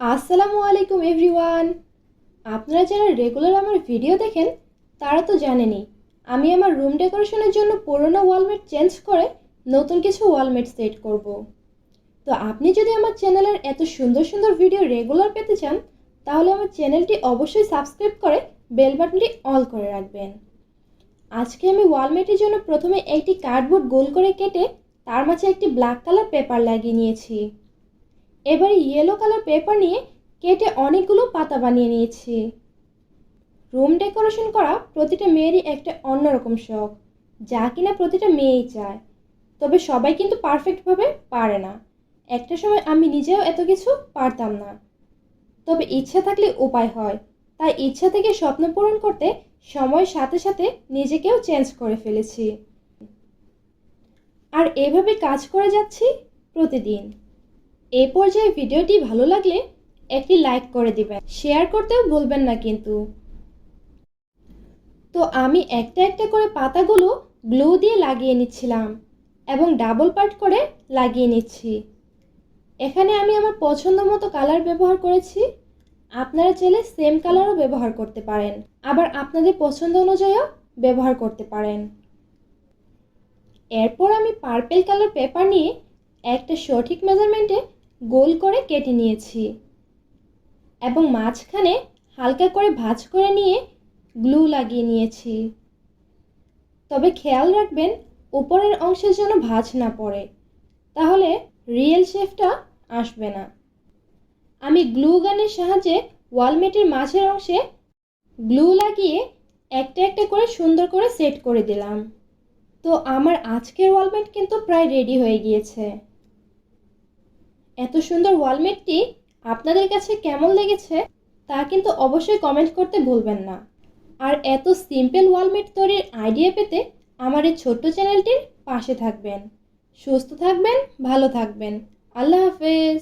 আসসালামু আলাইকুম এভরিওয়ান। আপনারা যারা রেগুলার আমার ভিডিও দেখেন, তারা তো জানেনই, আমি আমার রুম ডেকোরেশনের জন্য পুরোনো ওয়ালমেট চেঞ্জ করে নতুন কিছু ওয়ালমেট সেট করব। তো আপনি যদি আমার চ্যানেলের এত সুন্দর সুন্দর ভিডিও রেগুলার পেতে চান, তাহলে আমার চ্যানেলটি অবশ্যই সাবস্ক্রাইব করে বেল বাটনটি অল করে রাখবেন। আজকে আমি ওয়ালমেটের জন্য প্রথমে একটি কার্ডবোর্ড গোল করে কেটে তার মাঝে একটি ব্ল্যাক কালার পেপার লাগিয়ে নিয়েছি। এবারে ইয়েলো কালার পেপার নিয়ে কেটে অনেকগুলো পাতা বানিয়ে নিয়েছি। রুম ডেকোরেশন করা প্রতিটা মেয়েরই একটা অন্যরকম শখ, যা কিনা প্রতিটা মেয়েই চায়। তবে সবাই কিন্তু পারফেক্টভাবে পারে না। একটা সময় আমি নিজেও এত কিছু পারতাম না। তবে ইচ্ছা থাকলে উপায় হয়, তাই ইচ্ছা থেকে স্বপ্ন পূরণ করতে সময়ের সাথে সাথে নিজেকেও চেঞ্জ করে ফেলেছি। আর এভাবে কাজ করে যাচ্ছি প্রতিদিন। এই পর্যায়ে ভিডিওটি ভালো লাগলে একটি লাইক করে দিবেন। শেয়ার করতেও ভুলবেন না কিন্তু। তো আমি একটা একটা করে পাতাগুলো গ্লু দিয়ে লাগিয়ে নিচ্ছিলাম এবং ডাবল পার্ট করে লাগিয়ে নিচ্ছি। এখানে আমি আমার পছন্দ মতো কালার ব্যবহার করেছি। আপনারা চাইলে সেম কালারও ব্যবহার করতে পারেন। আবার আপনাদের পছন্দ অনুযায়ীও ব্যবহার করতে পারেন। এরপর আমি পার্পেল কালার পেপার নিয়ে একটা সঠিক মেজারমেন্টে গোল করে কেটে নিয়েছি। এবং মাঝখানে হালকা করে ভাঁজ করে নিয়ে গ্লু লাগিয়ে নিয়েছি। তবে খেয়াল রাখবেন, উপরের অংশের জন্য ভাঁজ না পড়ে। তাহলে রিয়েল শেফটা আসবে না। আমি গ্লু গানের সাহায্যে ওয়ালমেটের মাঝের অংশে গ্লু লাগিয়ে একটা একটা করে সুন্দর করে সেট করে দিলাম। তো আমার আজকের ওয়ালমেট কিন্তু প্রায় রেডি হয়ে গিয়েছে। এত সুন্দর ওয়ালমেটটি আপনাদের কাছে কেমন লেগেছে তা কিন্তু অবশ্যই কমেন্ট করতে ভুলবেন না। আর এত সিম্পল ওয়ালমেট তৈরির আইডিয়া পেতে আমার এই ছোট্ট চ্যানেলটির পাশে থাকবেন। সুস্থ থাকবেন, ভালো থাকবেন। আল্লাহ হাফেজ।